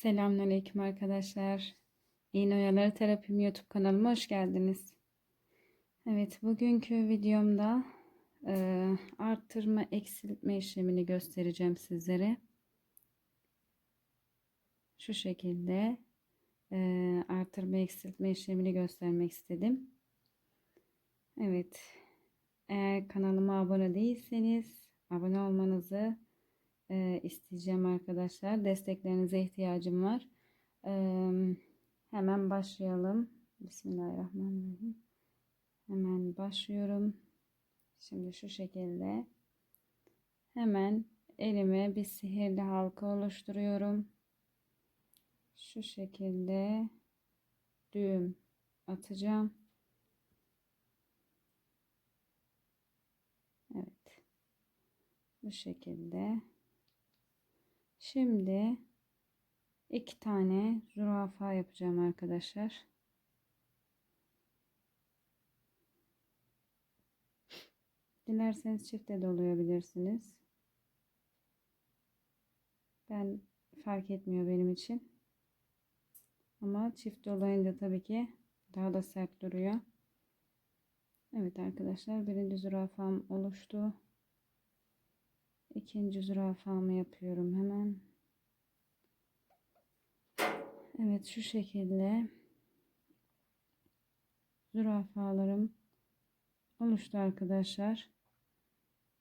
Selamünaleyküm arkadaşlar. İğne Oyaları Terapim YouTube kanalıma hoş geldiniz. Evet, bugünkü videomda e, arttırma eksiltme işlemini göstereceğim sizlere. Şu şekilde e, arttırma eksiltme işlemini göstermek istedim. Evet, eğer kanalıma abone değilseniz abone olmanızı e, isteyeceğim arkadaşlar. Desteklerinize ihtiyacım var. E, hemen başlayalım. Bismillahirrahmanirrahim. Hemen başlıyorum. Şimdi şu şekilde hemen elime bir sihirli halka oluşturuyorum. Şu şekilde düğüm atacağım. Evet. Bu şekilde. Şimdi iki tane zürafa yapacağım arkadaşlar. Dilerseniz çifte dolayabilirsiniz. Ben fark etmiyor benim için. Ama çift dolayınca tabii ki daha da sert duruyor. Evet arkadaşlar birinci zürafam oluştu. İkinci zürafamı yapıyorum hemen. Evet şu şekilde zürafalarım oluştu arkadaşlar.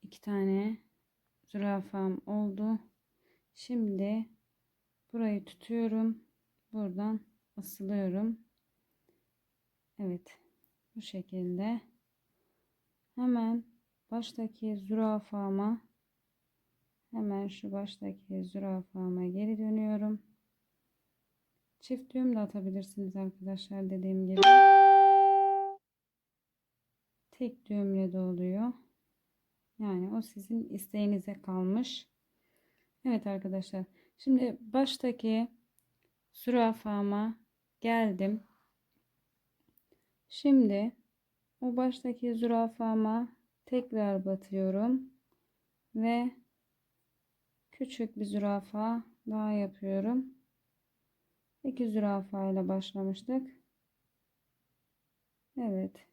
İki tane zürafam oldu. Şimdi burayı tutuyorum. Buradan asılıyorum. Evet. Bu şekilde. Hemen baştaki zürafama hemen şu baştaki zürafama geri dönüyorum. Çift düğüm de atabilirsiniz arkadaşlar dediğim gibi. Tek düğümle de oluyor. Yani o sizin isteğinize kalmış. Evet arkadaşlar. Şimdi baştaki zürafama geldim. Şimdi o baştaki zürafama tekrar batıyorum ve küçük bir zürafa daha yapıyorum. İki zürafa ile başlamıştık. Evet.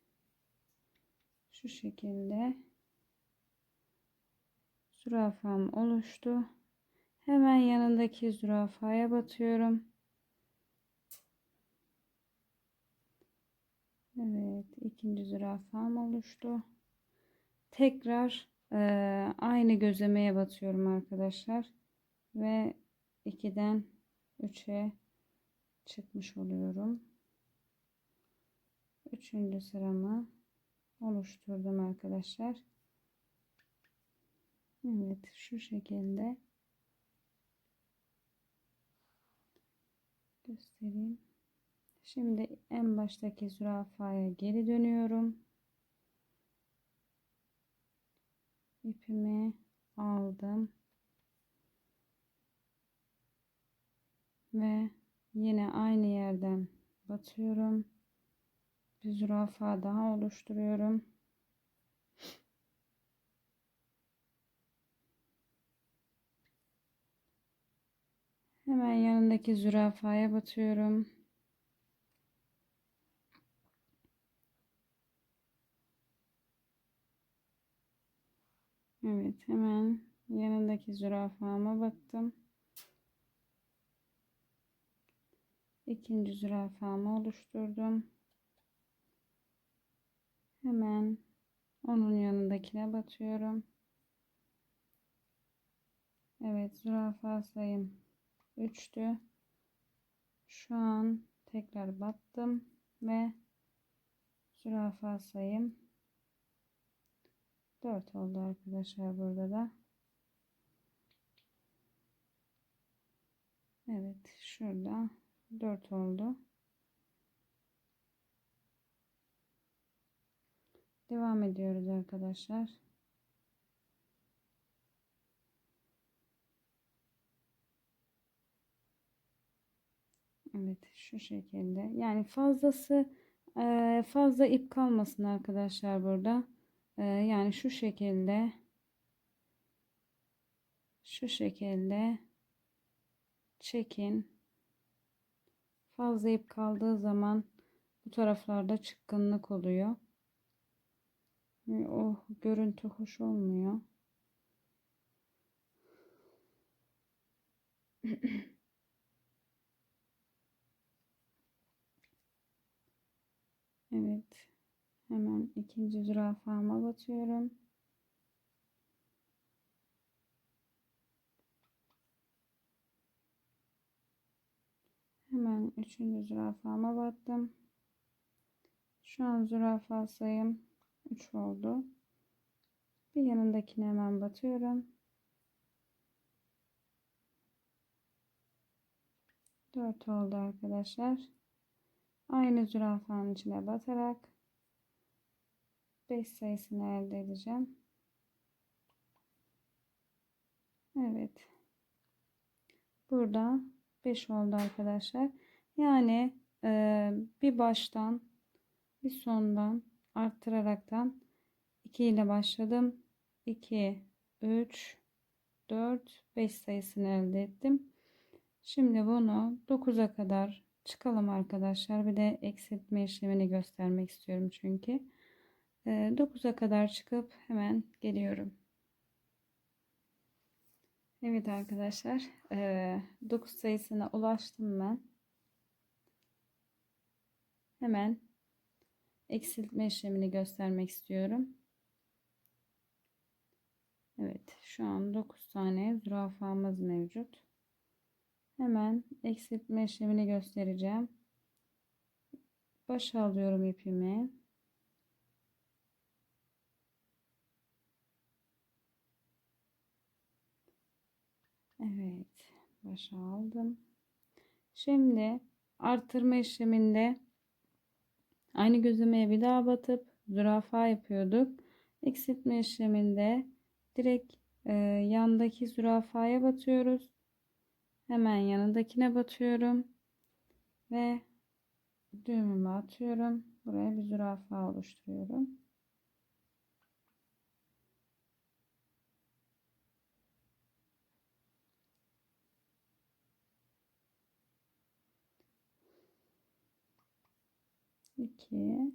Şu şekilde zürafam oluştu. Hemen yanındaki zürafaya batıyorum. Evet, ikinci zürafam oluştu. Tekrar e, aynı gözlemeye batıyorum arkadaşlar. Ve 2'den 3'e çıkmış oluyorum. Üçüncü sıramı oluşturdum arkadaşlar. Evet şu şekilde göstereyim. Şimdi en baştaki zürafaya geri dönüyorum. İpimi aldım. Ve yine aynı yerden batıyorum. Bir zürafa daha oluşturuyorum. Hemen yanındaki zürafaya batıyorum. Evet hemen yanındaki zürafama battım. İkinci zürafamı oluşturdum. Hemen onun yanındakine batıyorum. Evet zürafa sayım 3'tü. Şu an tekrar battım ve zürafa sayım 4 oldu arkadaşlar burada da. Evet şurada 4 oldu. Devam ediyoruz arkadaşlar. Evet şu şekilde. Yani fazlası fazla ip kalmasın arkadaşlar burada. Yani şu şekilde şu şekilde çekin fazla ip kaldığı zaman bu taraflarda çıkkınlık oluyor. Ve o görüntü hoş olmuyor. Evet. Hemen ikinci zürafama batıyorum. Hemen üçüncü zürafama battım. Şu an zürafa sayım 3 oldu. Bir yanındakine hemen batıyorum. 4 oldu arkadaşlar. Aynı zürafanın içine batarak 5 sayısını elde edeceğim. Evet. Burada 5 oldu arkadaşlar. Yani e, bir baştan bir sondan arttıraraktan 2 ile başladım. 2, 3, 4, 5 sayısını elde ettim. Şimdi bunu 9'a kadar çıkalım arkadaşlar. Bir de eksiltme işlemini göstermek istiyorum çünkü. 9'a ee, kadar çıkıp hemen geliyorum. Evet arkadaşlar 9 ee, sayısına ulaştım ben. Hemen eksiltme işlemini göstermek istiyorum. Evet şu an 9 tane zürafamız mevcut. Hemen eksiltme işlemini göstereceğim. Başa alıyorum ipimi. Evet, başa aldım. Şimdi artırma işleminde aynı gözlemeye bir daha batıp zürafa yapıyorduk. Eksiltme işleminde direkt e, yandaki zürafaya batıyoruz. Hemen yanındakine batıyorum ve düğümümü atıyorum. Buraya bir zürafa oluşturuyorum. 2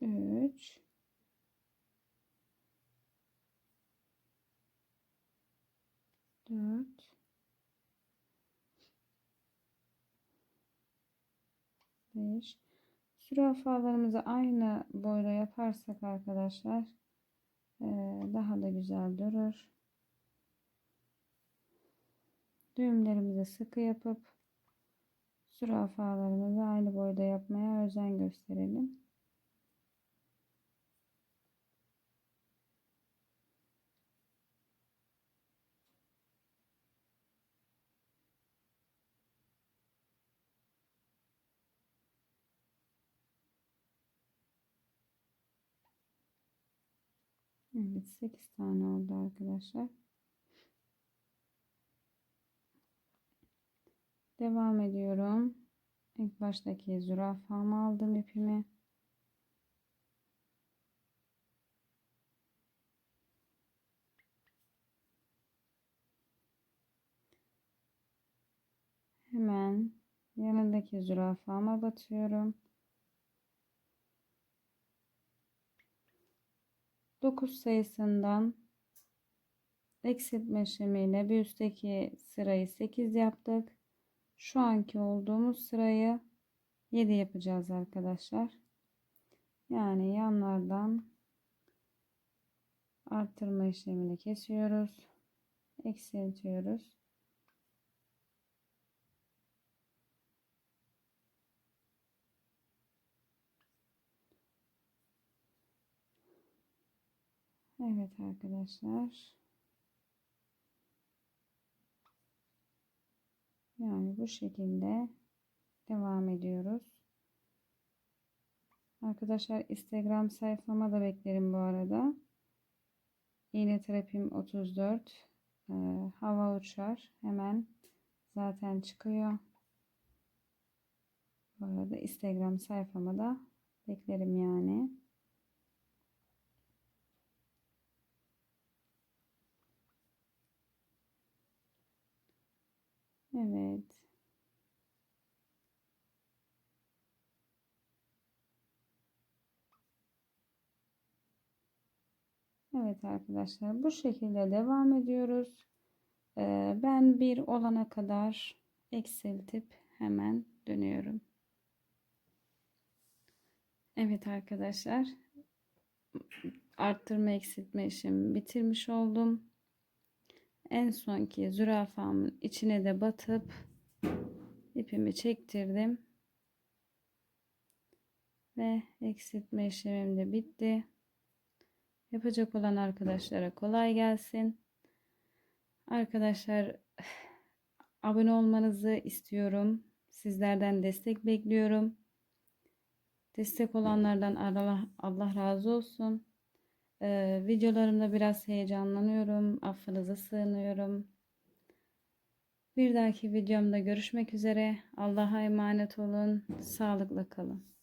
3 4 5 Zürafalarımızı aynı boyda yaparsak arkadaşlar daha da güzel durur. Düğümlerimizi sıkı yapıp zürafalarımızı aynı boyda yapmaya özen gösterelim. Evet 8 tane oldu arkadaşlar. Devam ediyorum. İlk baştaki zürafamı aldım ipimi. Hemen yanındaki zürafama batıyorum. 9 sayısından eksiltme işlemiyle bir üstteki sırayı 8 yaptık. Şu anki olduğumuz sırayı 7 yapacağız arkadaşlar. Yani yanlardan arttırma işlemini kesiyoruz. Eksiltiyoruz. Evet arkadaşlar. Yani bu şekilde devam ediyoruz. Arkadaşlar Instagram sayfama da beklerim bu arada. İğne terapim 34 ee, hava uçar hemen zaten çıkıyor. Bu arada Instagram sayfama da beklerim yani. Evet. Evet arkadaşlar bu şekilde devam ediyoruz. Ee, ben bir olana kadar eksiltip hemen dönüyorum. Evet arkadaşlar arttırma eksiltme işimi bitirmiş oldum. En sonki zürafamın içine de batıp ipimi çektirdim. Ve eksiltme işlemim de bitti. Yapacak olan arkadaşlara kolay gelsin. Arkadaşlar abone olmanızı istiyorum. Sizlerden destek bekliyorum. Destek olanlardan Allah, Allah razı olsun. Ee, videolarımda biraz heyecanlanıyorum. Affınıza sığınıyorum. Bir dahaki videomda görüşmek üzere. Allah'a emanet olun. Sağlıkla kalın.